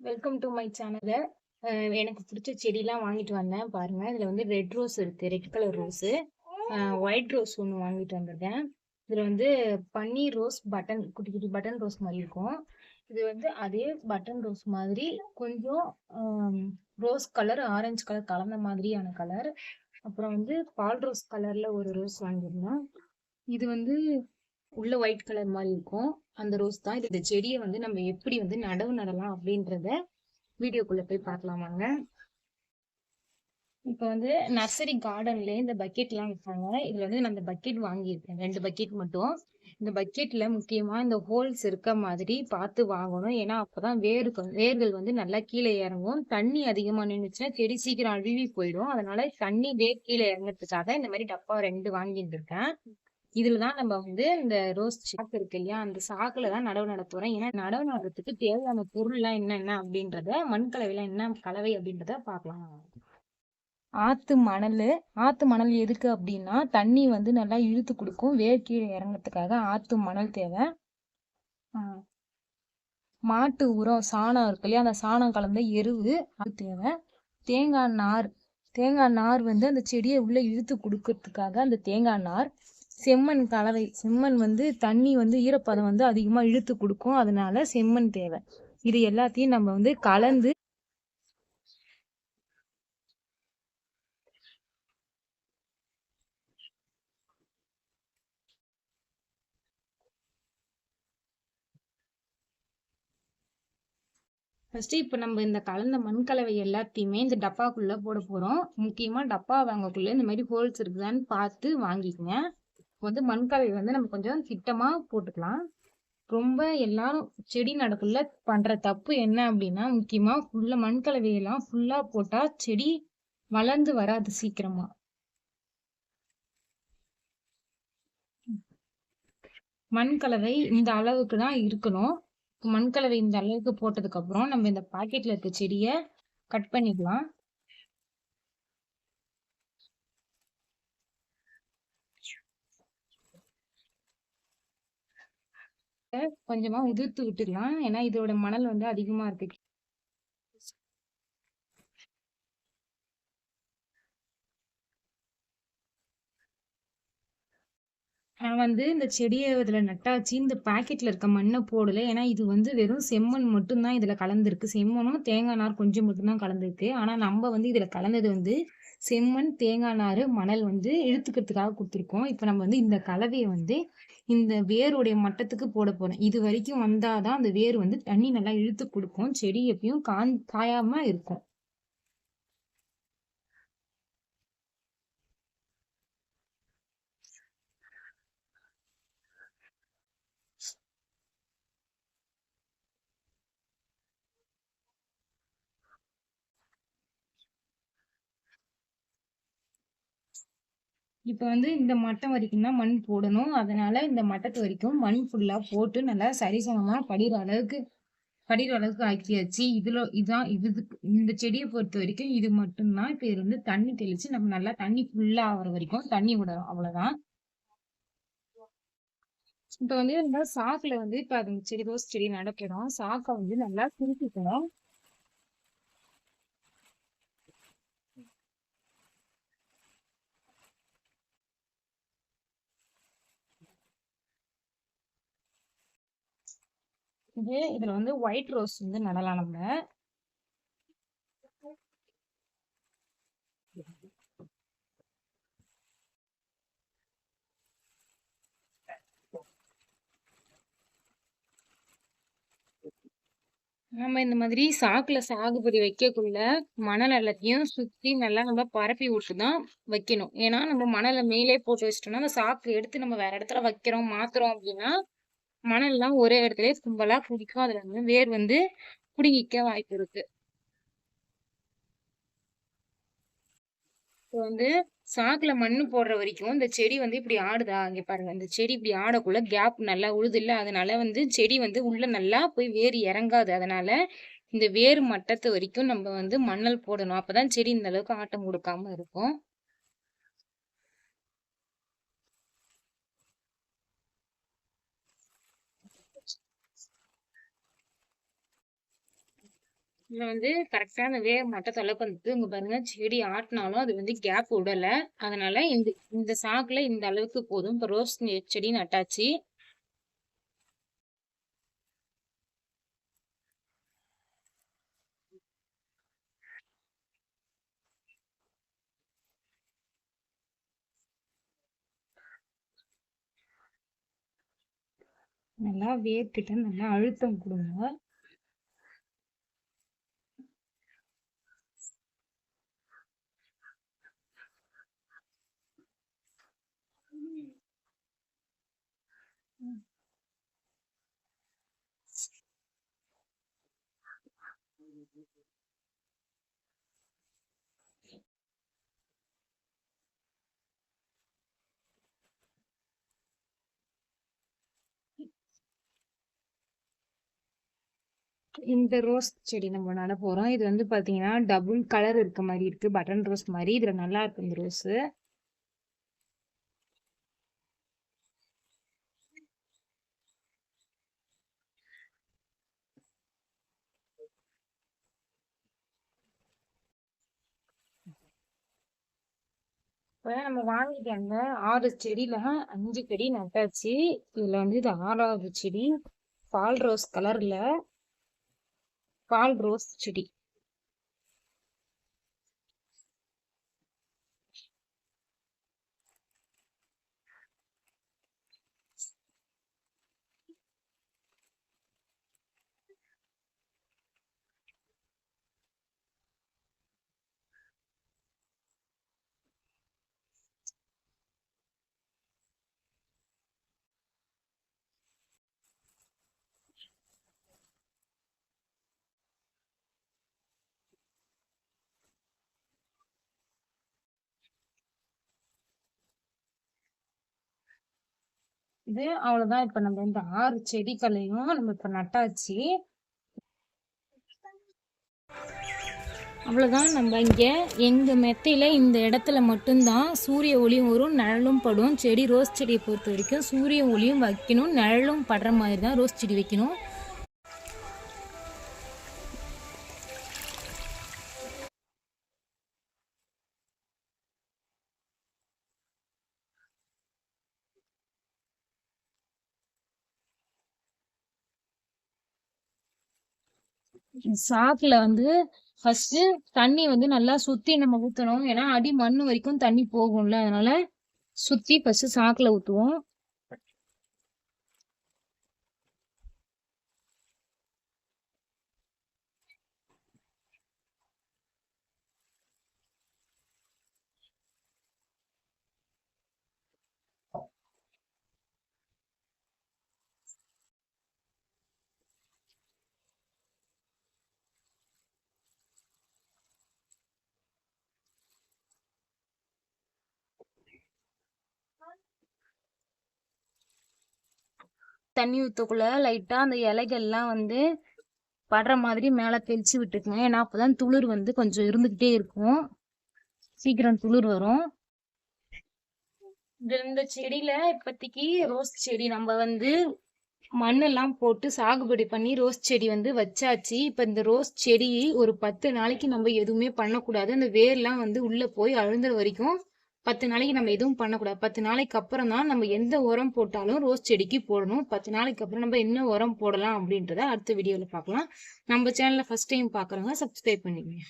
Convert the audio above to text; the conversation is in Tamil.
வெல்கம் டு மை சேனல் எனக்கு பிடிச்ச செடிலாம் வாங்கிட்டு வந்தேன். பாருங்க இதுல வந்து ரெட் ரோஸ் இருக்கு red colour rose white rose ஒன்று வாங்கிட்டு வந்திருக்கேன். இதுல வந்து பன்னீர் ரோஸ் பட்டன் குட்டி குட்டி பட்டன் ரோஸ் மாதிரி இருக்கும். இது வந்து அதே பட்டன் ரோஸ் மாதிரி கொஞ்சம் ரோஸ் கலர் ஆரஞ்சு கலர் கலந்த மாதிரியான கலர் அப்புறம் வந்து பால் ரோஸ் கலர்ல ஒரு ரோஸ் வாங்கியிருந்தேன். இது வந்து உள்ள ஒயிட் கலர் மாதிரி இருக்கும். அந்த ரோஸ் தான். இது இந்த செடியை வந்து நம்ம எப்படி வந்து நடவு நடலாம் அப்படின்றத வீடியோக்குள்ள போய் பார்க்கலாம் வாங்க. இப்போ வந்து நர்சரி கார்டன்ல இந்த பக்கெட்லாம் வைப்பாங்க. இதுல வந்து நான் இந்த பக்கெட் வாங்கியிருக்கேன். ரெண்டு பக்கெட் மட்டும். இந்த பக்கெட்ல முக்கியமா இந்த ஹோல்ஸ் இருக்க மாதிரி பார்த்து வாங்கணும். ஏன்னா அப்பதான் வேர்கள் வேர்கள் வந்து நல்லா கீழே இறங்கும். தண்ணி அதிகமா நின்றுச்சுன்னா செடி சீக்கிரம் அழுவி போயிடும். அதனால தண்ணி வேர் கீழே இறங்குறதுக்காக இந்த மாதிரி டப்பா ரெண்டு வாங்கிட்டு இருக்கேன் இதுல தான் நம்ம வந்து இந்த ரோஸ் சாக்கு இருக்கு இல்லையா அந்த சாக்குல தான் நடவு நடத்துறோம் ஏன்னா நடவு நடுறதுக்கு தேவையான பொருள்லாம் என்னென்ன அப்படின்றத மண் கலவையில என்ன கலவை அப்படின்றத பார்க்கலாம் ஆத்து மணல் ஆத்து மணல் எதுக்கு அப்படின்னா தண்ணி வந்து நல்லா இழுத்து கொடுக்கும். வேர் கீழே இறங்குறதுக்காக ஆத்து மணல் தேவை. மாட்டு உரம் சாணம் இருக்கு இல்லையா அந்த சாணம் கலந்த எருவு அது தேவை. தேங்காய் நார் தேங்காய் நார் வந்து அந்த செடியை உள்ள இழுத்து கொடுக்கறதுக்காக அந்த தேங்காய் நார் செம்மண் கலவை. செம்மண் வந்து தண்ணி வந்து ஈரப்பதம் வந்து அதிகமா இழுத்து கொடுக்கும். அதனால செம்மண் தேவை. இது எல்லாத்தையும் நம்ம வந்து கலந்து ஃபஸ்ட்டு இப்போ நம்ம இந்த கலந்த மண் கலவை எல்லாத்தையுமே இந்த டப்பாக்குள்ளே போட போகிறோம் முக்கியமாக டப்பா வாங்கக்குள்ளே இந்த மாதிரி ஹோல்ஸ் இருக்குதான்னு பார்த்து வாங்கிக்கோங்க. வந்து மண் கலவை வந்து நம்ம கொஞ்சம் திட்டமாக போட்டுக்கலாம். ரொம்ப எல்லாரும் செடி நடக்குள்ள பண்ணுற தப்பு என்ன அப்படின்னா முக்கியமாக ஃபுல்லாக மண்கலவையெல்லாம் ஃபுல்லாக போட்டால் செடி வளர்ந்து வராது சீக்கிரமாக மண் கலவை இந்த அளவுக்கு தான் இருக்கணும். மண்கலவை இந்த அளவுக்கு போட்டதுக்கு அப்புறம் நம்ம இந்த பாக்கெட்ல இருக்க செடியை கட் பண்ணிக்கலாம். கொஞ்சமா உதிர்த்து விட்டுக்கலாம் ஏன்னா இதோட மணல் வந்து அதிகமா இருக்கு. நான் வந்து இந்த செடியை இதில் நட்டாச்சு இந்த பாக்கெட்டில் இருக்க மண்ணை போடலை. ஏன்னா இது வந்து வெறும் செம்மண் மட்டும்தான் இதில் கலந்துருக்கு. செம்மண்ணும் தேங்காய் நார் கொஞ்சம் மட்டும்தான் கலந்துருக்கு. ஆனால் நம்ம வந்து இதில் கலந்தது வந்து செம்மண் தேங்காய் நார் மணல் வந்து இழுத்துக்கிறதுக்காக கொடுத்துருக்கோம். இப்போ நம்ம வந்து இந்த கலவையை வந்து இந்த வேருடைய மட்டத்துக்கு போட போகிறோம் இது வரைக்கும் வந்தால் தான் அந்த வேர் வந்து தண்ணி நல்லா இழுத்து கொடுக்கும். செடி எப்பயும் கான் காயாமல் இருக்கும். இப்போ வந்து இந்த மட்டம் வரைக்கும் தான் மண் போடணும். அதனால இந்த மட்டத்து வரைக்கும் மண் ஃபுல்லாக போட்டு நல்லா சரிசமமாக படிகிற அளவுக்கு படிகிற அளவுக்கு ஆக்கியாச்சு. இதில் இதான் இது இந்த செடியை பொறுத்த வரைக்கும் இது மட்டும்தான். இப்போ இது வந்து தண்ணி தெளித்து நம்ம நல்லா தண்ணி ஃபுல்லாக ஆகிற வரைக்கும் தண்ணி விடணும் அவ்வளோதான் இப்போ வந்து இந்த சாக்கில் வந்து இப்போ அது செடி ரோஸ் செடி நடக்கிறோம் சாக்கை வந்து நல்லா திருப்பிக்கணும் இது இதுல வந்து ஒயிட் ரோஸ் வந்து நடலாம் நம்ம நம்ம இந்த மாதிரி சாக்குல சாகுபடி வைக்கக்குள்ள மணல் எல்லாத்தையும் சுத்தி நல்லா நம்ம பரப்பி விட்டு தான் வைக்கணும். ஏன்னா நம்ம மணலை மேலே போட்டு வச்சிட்டோம்னா அந்த சாக்கு எடுத்து நம்ம வேற இடத்துல வைக்கிறோம் மாத்துறோம் அப்படின்னா மணல்லாம் ஒரே இடத்துல கும்பலா குடிக்கும். அதுல வந்து வேர் வந்து குடுங்கிக்க வாய்ப்பு இருக்கு. இப்போ வந்து சாக்குல மண்ணு போடுற வரைக்கும் இந்த செடி வந்து இப்படி ஆடுதா? இங்க பாருங்க. இந்த செடி இப்படி ஆடக்குள்ள கேப் நல்லா உழுது இல்ல? அதனால வந்து செடி வந்து உள்ள நல்லா போய் வேர் இறங்காது. அதனால இந்த வேர் மட்டத்து வரைக்கும் நம்ம வந்து மண்ணல் போடணும். அப்பதான் செடி இந்த அளவுக்கு ஆட்டம் கொடுக்காம இருக்கும். இதில் வந்து கரெக்டாக அந்த வேர் மட்டும் அளவுக்கு வந்துட்டு இங்கே பாருங்கள் செடி ஆட்டினாலும் அது வந்து கேப் விடலை. அதனால் இந்த இந்த சாக்கில் இந்த அளவுக்கு போதும். இப்போ ரோஸ் செடி நட்டாச்சு. நல்லா வேர்க்கிட்ட நல்லா அழுத்தம் கொடுங்க. இந்த ரோஸ் செடி நம்ம நட போறோம். இது வந்து பாத்தீங்கன்னா டபுள் கலர் இருக்க மாதிரி இருக்கு. பட்டன் ரோஸ் மாதிரி. இதுல நல்லா இருக்கு இந்த ரோஸ். இப்போ நம்ம வாங்கிட்டு அந்த ஆறு செடியில அஞ்சு செடி நட்டாச்சு. இதுல வந்து இது ஆறாவது செடி பால் ரோஸ் கலர்ல பால் ரோஸ் செடி. இது அவ்வளவுதான். இப்ப நம்ம இந்த ஆறு செடிகளையும் நம்ம இப்ப நட்டாச்சு. அவ்வளோதான் நம்ம இங்கே எங்கள் மெத்தையில் இந்த இடத்துல மட்டும்தான் சூரிய ஒளியும் வரும் நிழலும் படும். செடி ரோஸ் செடியை பொறுத்த வரைக்கும் சூரிய ஒளியும் வைக்கணும் நிழலும் படுற மாதிரி தான் ரோஸ் செடி வைக்கணும். சாக்குல வந்து ஃபர்ஸ்ட் தண்ணி வந்து நல்லா சுத்தி நம்ம ஊத்தணும். ஏன்னா அடி மண் வரைக்கும் தண்ணி போகும்ல. அதனால சுத்தி ஃபர்ஸ்ட் சாக்குல ஊத்துவோம். தண்ணி ஊற்றக்குள்ள லைட்டாக அந்த இலைகள்லாம் வந்து படுற மாதிரி மேலே தெளித்து விட்டுக்குங்க. ஏன்னா அப்போ தான் துளிர் வந்து கொஞ்சம் இருந்துக்கிட்டே இருக்கும். சீக்கிரம் துளிர் வரும். இந்த செடியில இப்போதைக்கு ரோஸ் செடி. நம்ம வந்து மண்ணெல்லாம் போட்டு சாகுபடி பண்ணி ரோஸ் செடி வந்து வச்சாச்சு. இப்போ இந்த ரோஸ் செடி ஒரு பத்து நாளைக்கு நம்ம எதுவுமே பண்ணக்கூடாது. அந்த வேர்லாம் வந்து உள்ளே போய் அழுந்துற வரைக்கும் பத்து நாளைக்கு நம்ம எதுவும் பண்ணக்கூடாது. பத்து நாளைக்கு அப்புறம் தான் நம்ம எந்த உரம் போட்டாலும் ரோஸ் செடிக்கு போடணும். பத்து நாளைக்கு அப்புறம் நம்ம என்ன உரம் போடலாம் அப்படின்றத அடுத்த வீடியோவில் பார்க்கலாம். நம்ம சேனலில் ஃபஸ்ட் டைம் பார்க்குறவங்க சப்ஸ்கிரைப் பண்ணிக்கோங்க.